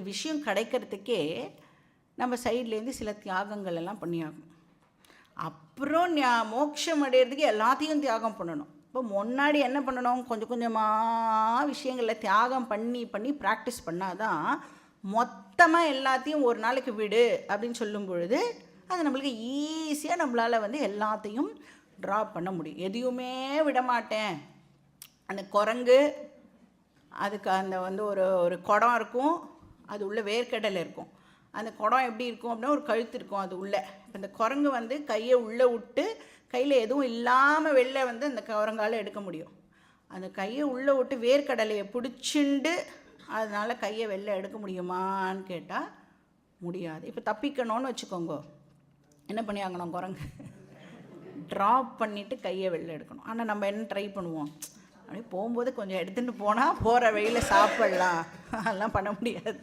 விஷயம் கிடைக்கிறதுக்கே நம்ம சைட்லேருந்து சில தியாகங்கள் எல்லாம் பண்ணியாகும் அப்புறம் மோட்சம் அடையிறதுக்கு எல்லாத்தையும் தியாகம் பண்ணணும். இப்போ முன்னாடி என்ன பண்ணணும்? கொஞ்சம் கொஞ்சமாக விஷயங்களில் தியாகம் பண்ணி பண்ணி ப்ராக்டிஸ் பண்ணாதான் மொத்தமாக எல்லாத்தையும் ஒரு நாளைக்கு விடு அப்படின்னு சொல்லும் பொழுது அது நம்மளுக்கு ஈஸியாக நம்மளால் வந்து எல்லாத்தையும் ட்ராப் பண்ண முடியும். எதையுமே விட மாட்டேன் அந்த குரங்கு அதுக்கு அந்த வந்து ஒரு ஒரு குடம் இருக்கும். அது உள்ள வேர்க்கடலை இருக்கும். அந்த குடம் எப்படி இருக்கும் அப்படின்னா ஒரு கழுத்து இருக்கும் அது உள்ளே. இப்போ இந்த குரங்கு வந்து கையை உள்ளே விட்டு கையில் எதுவும் இல்லாமல் வெளில வந்து அந்த குரங்கால எடுக்க முடியும். அந்த கையை உள்ளே விட்டு வேர்க்கடலையை பிடிச்சிண்டு அதனால் கையை வெளில எடுக்க முடியுமான்னு கேட்டால் முடியாது. இப்போ தப்பிக்கணும்னு வச்சுக்கோங்க. என்ன பண்ணி ஆகணும் குரங்கு? ட்ராப் பண்ணிவிட்டு கையை வெளில எடுக்கணும். ஆனால் நம்ம என்ன ட்ரை பண்ணுவோம்? அப்படியே போகும்போது கொஞ்சம் எடுத்துகிட்டு போனால் போகிற வழியில் சாப்பிட்லாம். அதெல்லாம் பண்ண முடியாது.